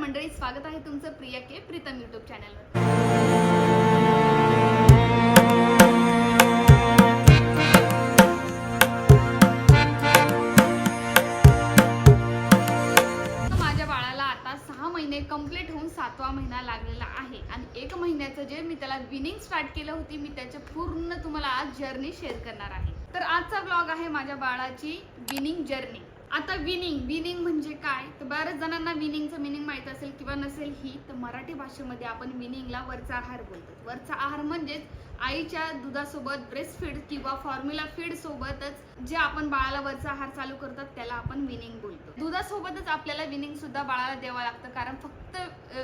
मंडळी स्वागत आहे तुमचं प्रिया के प्रीतम युट्यूब चॅनलवर माझ्या बाळाला आता सहा महिने कंप्लीट होऊन सातवा महिना लागलेला आहे. आणि एक महिन्याचं जे मी त्याला विनिंग स्टार्ट केलं होती मी त्याचे पूर्ण तुम्हाला आज जर्नी शेअर करणार आहे. तर आजचा ब्लॉग आहे माझ्या बाळाची विनिंग जर्नी आता विनिंग विनिंग म्हणजे काय? तर बऱ्याच जणांना विनिंगचं मिनिंग माहीत असेल किंवा नसेल ही तर मराठी भाषेमध्ये आपण विनिंगला वरचा आहार बोलतो. वरचा आहार म्हणजेच आईच्या दुधासोबत ब्रेस्ट फीड किंवा फॉर्म्युला फीड सोबतच जे आपण बाळाला वरचा आहार चालू करतात त्याला आपण विनिंग बोलतो. दुधासोबतच आपल्याला विनिंग सुद्धा बाळाला द्यावं लागतं कारण फक्त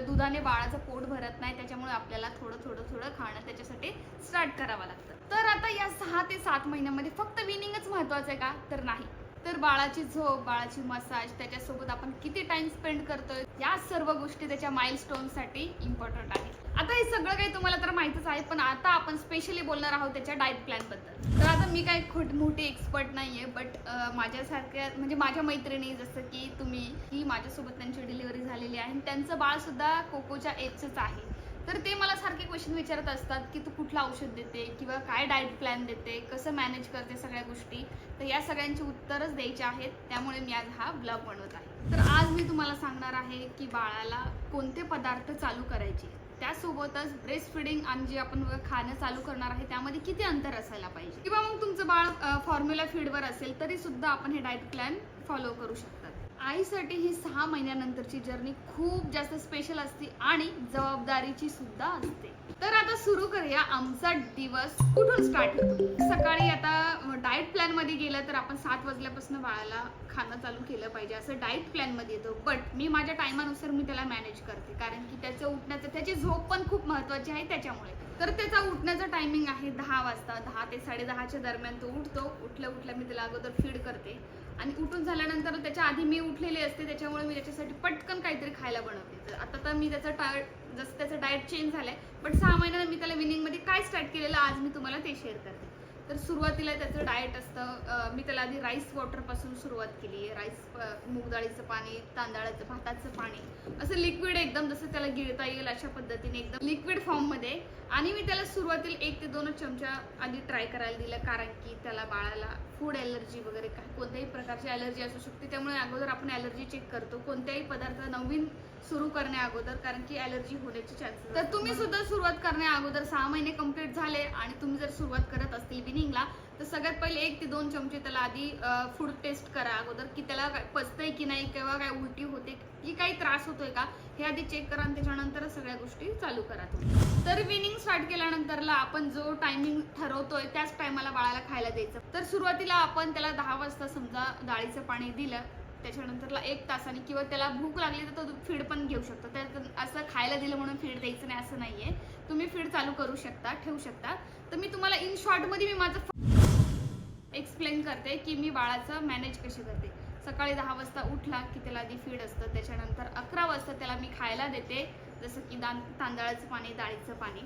दुधाने बाळाचं पोट भरत नाही त्याच्यामुळे आपल्याला थोडं थोडं थोडं खाणं त्याच्यासाठी स्टार्ट करावं लागतं. तर आता या सहा ते सात महिन्यामध्ये फक्त विनिंगच महत्वाचं आहे का? तर नाही. तर बाळाची झोप बाळाची मसाज त्याच्यासोबत आपण किती टाइम स्पेंड करतोय या सर्व गोष्टी त्याच्या माइलस्टोनसाठी इम्पॉर्टंट आहे आता हे सगळं काही तुम्हाला तर माहितच आहे पण आता आपण स्पेशली बोलणार आहोत त्याच्या डाएट प्लॅनबद्दल. तर आता मी काही खोट मोठी एक्सपर्ट नाहीये बट माझ्यासारख्या म्हणजे माझ्या मैत्रिणी जसं की तुम्ही ही माझ्यासोबत त्यांची डिलिव्हरी झालेली आहे. आणि त्यांचं बाळ सुद्धा कोकोच्या एजचंच आहे. तर ते मला सारखे क्वेश्चन विचारत असतात की तू कुठलं औषध देते किंवा काय डाएट प्लॅन देते कसं मॅनेज करते सगळ्या गोष्टी? तर या सगळ्यांची उत्तरच द्यायची आहेत. त्यामुळे मी आज हा ब्लॉग बनवत आहे. तर आज मी तुम्हाला सांगणार आहे की बाळाला कोणते पदार्थ चालू करायचे. त्यासोबतच ब्रेस्ट फिडिंग आणि जे आपण खाणं चालू करणार आहे त्यामध्ये किती अंतर असायला पाहिजे? किंवा मग तुमचं बाळ फॉर्म्युला फीडवर असेल तरी सुद्धा आपण हे डाएट प्लॅन फॉलो करू शकतात. आईसाठी ही सहा महिन्यानंतरची जर्नी खूप जास्त स्पेशल असते आणि जबाबदारीची सुद्धा असते. तर आता सुरू करूया आमचा दिवस. कुठून स्टार्ट होतो? सकाळी आता डाएट प्लॅनमध्ये गेलं तर आपण सात वाजल्यापासून बाळाला खाणं चालू केलं पाहिजे. असं डाएट प्लॅनमध्ये येतो. बट मी माझ्या टायमानुसार मी त्याला मॅनेज करते. कारण की त्याचं उठण्याचं त्याची झोप पण खूप महत्वाची आहे त्याच्यामुळे. तर त्याचा उठण्याचा टायमिंग आहे दहा वाजता. दहा ते साडेदहाच्या दरम्यान तो उठतो. उठल्या उठल्या मी त्याला अगोदर फीड करते. आणि उठून झाल्यानंतर त्याच्या आधी मी उठलेली असते त्याच्यामुळे मी त्याच्यासाठी पटकन काहीतरी खायला बनवते. तर आता तर मी त्याचं टाय जसं त्याचं डाएट चेंज झालंय बट सहा महिन्यानं मी त्याला विनिंगमध्ये काय स्टार्ट केलेलं आज मी तुम्हाला ते शेअर करते. तर सुरुवातीला त्याचं डाएट असतं. मी त्याला आधी राईस वॉटरपासून सुरुवात केली. आहे राईस मूग डाळीचं पाणी तांदळाचं भाताचं पाणी. असं लिक्विड एकदम जसं त्याला गिळता येईल अशा पद्धतीने एकदम लिक्विड फॉर्ममध्ये आणि मी त्याला सुरुवातीला एक ते दोनच चमचा आधी ट्राय करायला दिलं. कारण की त्याला बाळाला फूड ॲलर्जी वगैरे काय कोणत्याही प्रकारची ॲलर्जी असू शकते. त्यामुळे अगोदर आपण ॲलर्जी चेक करतो. कोणत्याही पदार्थ नवीन सुरू करण्या अगोदर कारण की ॲलर्जी होण्याची चान्सेस तर तुम्ही सुद्धा सुरुवात करण्या अगोदर सहा महिने कंप्लीट झाले आणि तुम्ही जर सुरुवात करत असतील विनिंगला तर सगळ्यात पहिले एक ते दोन चमचे त्याला आधी फूड टेस्ट करा अगोदर की त्याला पचतंय की नाही किंवा काय उलटी होते की काही त्रास होतोय का हे आधी चेक करा आणि त्याच्यानंतर सगळ्या गोष्टी चालू करा तुम्ही. तर विनिंग स्टार्ट केल्यानंतरला आपण जो टायमिंग ठरवतोय त्याच टायमाला बाळाला खायला द्यायचं. तर सुरुवातीला आपण त्याला दहा वाजता समजा डाळीचं पाणी दिलं त्याच्यानंतरला एक तासाने किंवा त्याला भूक लागली तर तो फीड पण घेऊ शकतो. त्या असं खायला दिलं म्हणून फीड द्यायचं नाही असं नाही आहे तुम्ही फीड चालू करू शकता ठेवू शकता. तर मी तुम्हाला इन शॉर्टमध्ये मी माझं एक्सप्लेन करते की मी बाळाचं मॅनेज कशी करते. सकाळी दहा वाजता उठला की त्याला आधी फीड असतं त्याच्यानंतर अकरा वाजता त्याला मी खायला देते. जसं की दान तांदळाचं पाणी डाळीचं पाणी.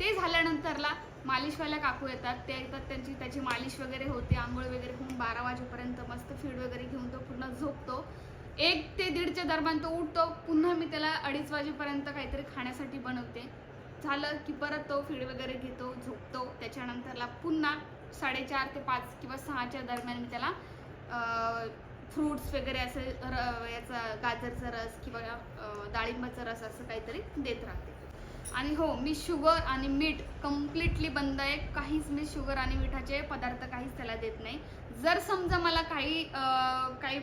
ते झाल्यानंतरला मालिशवाल्या काकू येतात. ते येतात त्यांची त्याची मालिश वगैरे होते आंघोळ वगैरे होऊन बारा वाजेपर्यंत मस्त फीड वगैरे घेऊन तो पूर्ण झोपतो. एक ते दीडच्या दरम्यान तो उठतो. पुन्हा मी त्याला अडीच वाजेपर्यंत काहीतरी खाण्यासाठी बनवते. झालं की परत तो फीड वगैरे घेतो झोपतो. त्याच्यानंतरला पुन्हा साडेचार ते पाच किंवा सहाच्या दरम्यान मी त्याला फ्रूट्स वगैरे असं र याचा गाजरचा रस किंवा डाळिंबाचा रस असं काहीतरी देत राहते. आणि हो मी शुगर आणि मीठ कम्प्लिटली बंद आहे. काहीच मी शुगर आणि मिठाचे पदार्थ काहीच त्याला देत नाही. जर समजा मला काही काही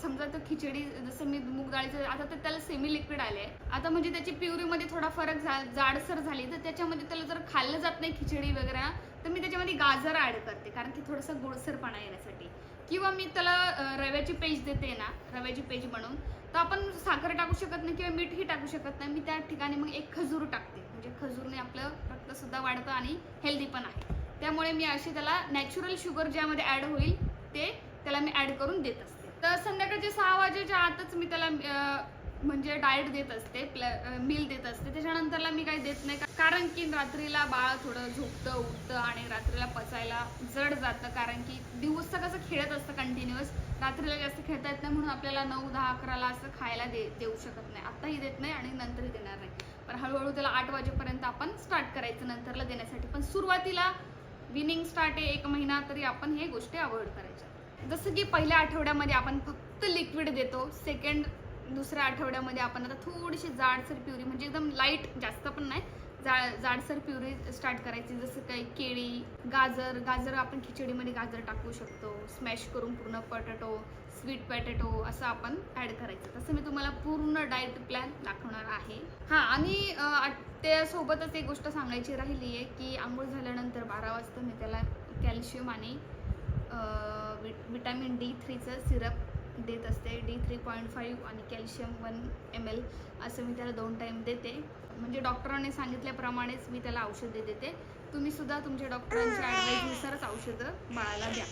समजा तर खिचडी जसं मी मूग डाळीचं आता तर त्याला सेमी लिक्विड आले आता म्हणजे त्याची प्युरीमध्ये थोडा फरक झा जाडसर झाली तर त्याच्यामध्ये त्याला जर खाल्लं जात नाही खिचडी वगैरे तर मी त्याच्यामध्ये गाजर ॲड करते कारण की थोडंसं गोडसरपणा येण्यासाठी. किंवा मी त्याला रव्याची पेज देते ना रव्याची पेज बनवून तर आपण साखर टाकू शकत नाही किंवा मीठही टाकू शकत नाही. मी त्या ठिकाणी मग एक खजूर टाकते. म्हणजे खजूरने आपलं रक्तसुद्धा वाढतं आणि हेल्दी पण आहे. त्यामुळे मी अशी त्याला नॅचरल शुगर ज्यामध्ये ॲड होईल ते त्याला मी ॲड करून देत असते. तर संध्याकाळचे सहा वाजेच्या आतच मी त्याला म्हणजे डाएट देत असते मील देत असते. त्याच्यानंतरला मी काही देत नाही. कारण की रात्रीला बाळ थोडं झोपतं उठतं आणि रात्रीला पचायला जड जातं. कारण की दिवस कसं खेळत असतं कंटिन्युअस रात्रीला जास्त खेळता येत नाही म्हणून आपल्याला नऊ दहा अकराला असं खायला दे देऊ शकत नाही. आत्ताही देत नाही आणि नंतरही देणार नाही. पण हळूहळू त्याला आठ वाजेपर्यंत आपण स्टार्ट करायचं नंतरला देण्यासाठी. पण सुरुवातीला विनिंग स्टार्ट आहे एक महिना तरी आपण हे गोष्टी अवॉइड करायच्या. जसं की पहिल्या आठवड्यामध्ये आपण फक्त लिक्विड देतो सेकंड दुसऱ्या आठवड्यामध्ये आपण आता थोडीशी जाडसर प्युरी म्हणजे एकदम लाइट जास्त पण नाही जा जाडसर प्युरी स्टार्ट करायची. जसं काही केळी गाजर गाजर आपण खिचडीमध्ये गाजर टाकू शकतो. स्मॅश करून पूर्ण पटॅटो स्वीट पॅटॅटो असं आपण ॲड करायचं. तसं मी तुम्हाला पूर्ण डाएट प्लॅन दाखवणार आहे. हां आणि त्यासोबतच एक गोष्ट सांगायची राहिली आहे की आंघोळ झाल्यानंतर बारा वाजता मी त्याला कॅल्शियम आणि विट विटॅमिन डी थ्रीचं सिरप देत असते डी थ्री पॉईंट फाईव्ह आणि कॅल्शियम वन एम एल असं मी त्याला दोन टाईम देते. म्हणजे डॉक्टरांनी सांगितल्याप्रमाणेच मी त्याला औषधे देते. तुम्ही सुद्धा तुमच्या डॉक्टरांच्या ॲडवाईजनुसारच औषधं बाळाला द्या.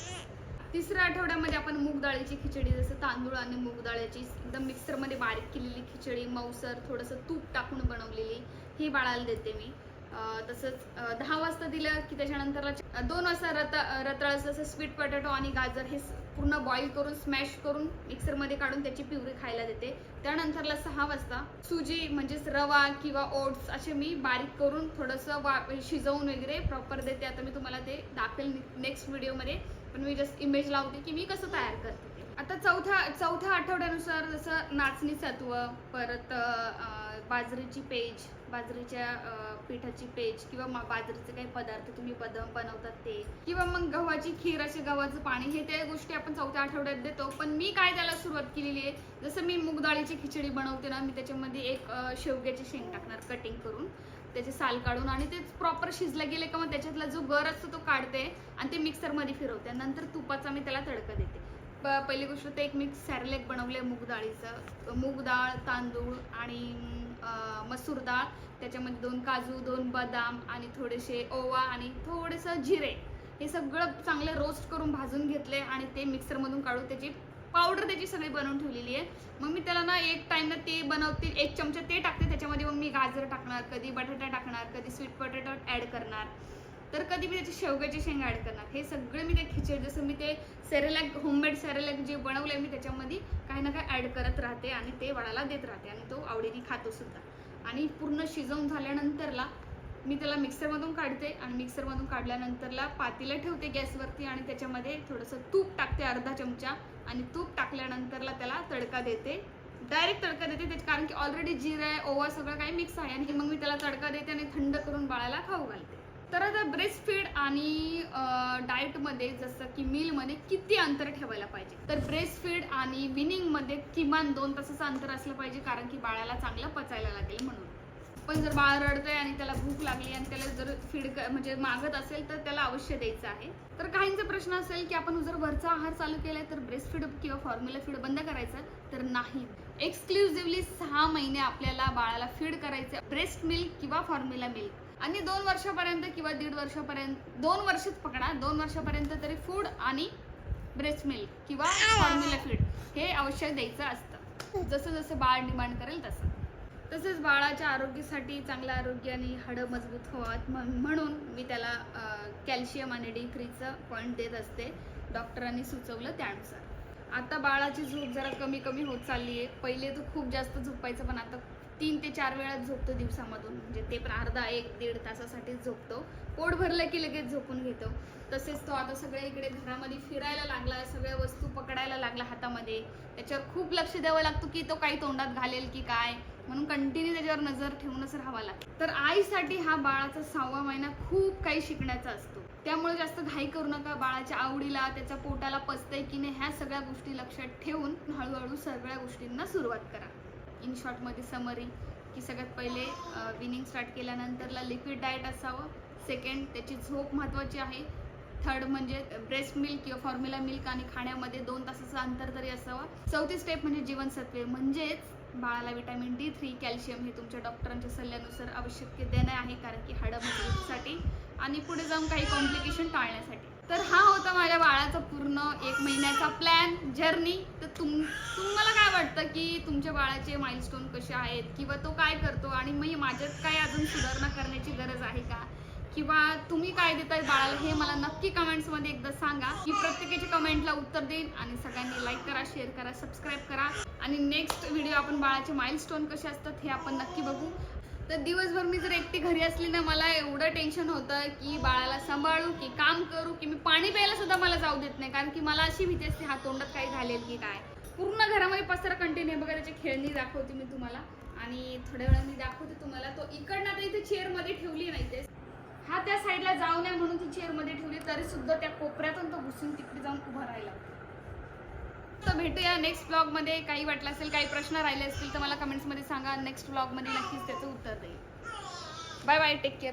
तिसऱ्या आठवड्यामध्ये आपण मूग डाळीची खिचडी जसं तांदूळ आणि मूग डाळीची एकदम मिक्सरमध्ये बारीक केलेली खिचडी मऊसर थोडंसं तूप टाकून बनवलेली ही बाळाला देते मी. तसंच दहा वाजता दिलं की त्याच्यानंतर दोन वाजता रता रताळं जसं स्वीट पोटॅटो आणि गाजर हे पूर्ण बॉईल करून स्मॅश करून मिक्सरमध्ये काढून त्याची प्युरी खायला देते. त्यानंतरला सहा वाजता सुजी म्हणजेच रवा किंवा ओट्स असे मी बारीक करून थोडंसं वा शिजवून वगैरे प्रॉपर देते. आता मी तुम्हाला ते दाखवेल नेक्स्ट व्हिडिओमध्ये पण मी जस्ट इमेज लावते की मी कसं तयार करते आता चौथ्या चौथ्या आठवड्यानुसार जसं नाचणी सत्व परत बाजरीची पेज बाजरीच्या पिठाची पेज किंवा बाजरीचे काही पदार्थ तुम्ही बद बनवतात ते. किंवा मग गव्हाची खीर असे गव्हाचं पाणी हे त्या गोष्टी आपण चौथ्या आठवड्यात देतो. पण मी काय त्याला सुरुवात केलेली आहे जसं मी मूग खिचडी बनवते ना मी त्याच्यामध्ये एक शेवग्याची शेंग टाकणार कटिंग करून. त्याचे साल काढून आणि ते प्रॉपर शिजलं गेले का मग त्याच्यातला जो गर असतो तो काढते आणि ते मिक्सरमध्ये फिरवते. नंतर तुपाचा मी त्याला तडका देते. प- पहिली गोष्ट ते एक मी सॅरलेक बनवले मूग डाळीचं. मूग डाळ तांदूळ आणि मसूर डाळ. त्याच्यामध्ये दोन काजू दोन बदाम आणि थोडेसे ओवा आणि थोडंसं जिरे. हे सगळं चांगलं रोस्ट करून भाजून घेतले आणि ते मिक्सरमधून काढून त्याची पावडर त्याची सगळी बनवून ठेवलेली आहे. मग मी त्याला ना एक टाईमला ते बनवते एक चमचा ते टाकते. त्याच्यामध्ये मग मी गाजर टाकणार कधी बटाटा टाकणार कधी स्वीट पोटॅटो ॲड करणार. तर कधी मी त्याची शेवग्याची शेंगा ॲड करणार. हे सगळं मी ते खिचडी जसं मी ते सेरेलॅक होममेड सेरेलॅक जे बनवलं आहे मी त्याच्यामध्ये काही ना काही ॲड करत राहते आणि ते बाळाला देत राहते आणि तो आवडीने खातो सुद्धा. आणि पूर्ण शिजवून झाल्यानंतरला मी त्याला मिक्सरमधून काढते आणि मिक्सरमधून काढल्यानंतरला पातीला ठेवते गॅसवरती आणि त्याच्यामध्ये थोडंसं तूप टाकते अर्धा चमचा आणि तूप टाकल्यानंतरला त्याला तडका देते. डायरेक्ट तडका देते त्याच्या कारण की ऑलरेडी जिरा आहे ओवा सगळं काही मिक्स आहे आणि मग मी त्याला तडका देते आणि थंड करून बाळाला खाऊ घालते. तर आता ब्रेस्ट फीड आणि डाएटमध्ये जसं की मीलमध्ये किती अंतर ठेवायला पाहिजे? तर ब्रेस्ट फीड आणि विनिंगमध्ये किमान दोन तासाचं अंतर असलं पाहिजे कारण की बाळाला चांगलं पचायला लागेल म्हणून. पण जर बाळ रडतंय आणि त्याला भूक लागली आणि त्याला जर फीड म्हणजे मागत असेल तर त्याला अवश्य द्यायचं आहे. तर काहींचा प्रश्न असेल की आपण जर वरचा आहार चालू केलाय तर ब्रेस्ट फीड किंवा फॉर्म्युला फीड बंद करायचं? तर नाही. एक्सक्लुझिव्हली सहा महिने आपल्याला बाळाला फीड करायचं ब्रेस्ट मिल्क किंवा फॉर्म्युला मिल्क आणि दोन वर्षापर्यंत किंवा दीड वर्षापर्यंत दोन वर्षच पकडा दोन वर्षापर्यंत तरी फूड आणि ब्रेस्ट मिल्क किंवा फॉर्म्युला फीड हे अवश्य द्यायचं असतं. जसं जसं बाळ डिमांड करेल तसं. तसेच बाळाच्या आरोग्यासाठी चांगलं आरोग्य आणि हाडं मजबूत व्हावं म्हणून मी त्याला कॅल्शियम आणि डी थ्रीचं पॉईंट देत असते डॉक्टरांनी सुचवलं त्यानुसार. आता बाळाची झोप जरा कमी कमी होत चालली आहे पहिले तर खूप जास्त झोपायचं पण आता तीन ते चार वेळा झोपतो दिवसामधून. म्हणजे ते पण अर्धा एक दीड तासासाठीच झोपतो. पोट भरलं की लगेच झोपून घेतो. तसेच तो आता सगळ्या इकडे घरामध्ये फिरायला लागला सगळ्या वस्तू पकडायला लागला हातामध्ये. त्याच्यावर खूप लक्ष द्यावं लागतं की तो काही तोंडात घालेल की काय म्हणून कंटिन्यू त्याच्यावर नजर ठेवूनच राहावा लागतं. तर आईसाठी हा बाळाचा सहावा महिना खूप काही शिकण्याचा असतो. त्यामुळे जास्त घाई करू नका. बाळाच्या आवडीला त्याच्या पोटाला पचतंय की नाही ह्या सगळ्या गोष्टी लक्षात ठेवून हळूहळू सगळ्या गोष्टींना सुरुवात करा. इन शॉर्टमध्ये समरी की सगळ्यात पहिले विनिंग स्टार्ट केल्यानंतरला लिक्विड डाएट असावं. सेकंड त्याची झोप महत्त्वाची आहे. थर्ड म्हणजे ब्रेस्ट मिल्क किंवा फॉर्म्युला मिल्क आणि खाण्यामध्ये दोन तासाचं अंतर तरी असावं. चौथी स्टेप म्हणजे जीवनसत्वे. म्हणजेच बाळाला विटॅमिन डी थ्री कॅल्शियम हे तुमच्या डॉक्टरांच्या सल्ल्यानुसार आवश्यक देणं आहे कारण की हाडं म्हणजे मजबूतीसाठी आणि पुढे जाऊन काही कॉम्प्लिकेशन टाळण्यासाठी. तर हा होता माझ्या बाळाचा पूर्ण एक महिन्याचा प्लॅन जर्नी तुम तुम्हाला काय वाटतं की तुमच्या बाळाचे माइलस्टोन कसे आहेत? किंवा तो काय करतो? आणि मी माझ्यात काय अजून सुधारणा करण्याची गरज आहे का? किंवा तुम्ही काय देताय बाळाला? हे मला नक्की कमेंट्समध्ये एकदा सांगा. की प्रत्येकाच्या कमेंटला उत्तर देईन आणि सगळ्यांनी लाईक करा शेअर करा सबस्क्राईब करा. आणि नेक्स्ट व्हिडिओ आपण बाळाचे माइलस्टोन कसे असतात हे आपण नक्की बघू. तर दिवसभर मी जर एकटी घरी असली ना मला एवढं टेन्शन होतं की बाळाला सांभाळू की काम करू की मी पाणी प्यायला सुद्धा मला जाऊ देत नाही. कारण की मला अशी भीती असते हा तोंडात काही झालेल की काय. पूर्ण घरामध्ये पसरा कंटिन्यू बघा त्याची खेळणी दाखवते मी तुम्हाला. आणि थोड्या वेळाने दाखवते तुम्हाला. तो इकडनं आता इथे चेअरमध्ये ठेवली नाही ते हा त्या साईडला जाऊ नये म्हणून ती चेअरमध्ये ठेवली. तरी सुद्धा त्या कोपऱ्यातून तो घुसून तिकडे जाऊन उभा राहिला. तर भेटूया नेक्स्ट ब्लॉगमध्ये काही वाटलं असेल काही प्रश्न राहिले असतील तर मला कमेंट्समध्ये सांगा. नेक्स्ट ब्लॉगमध्ये नक्कीच त्याचं उत्तर देईल. Bye bye take care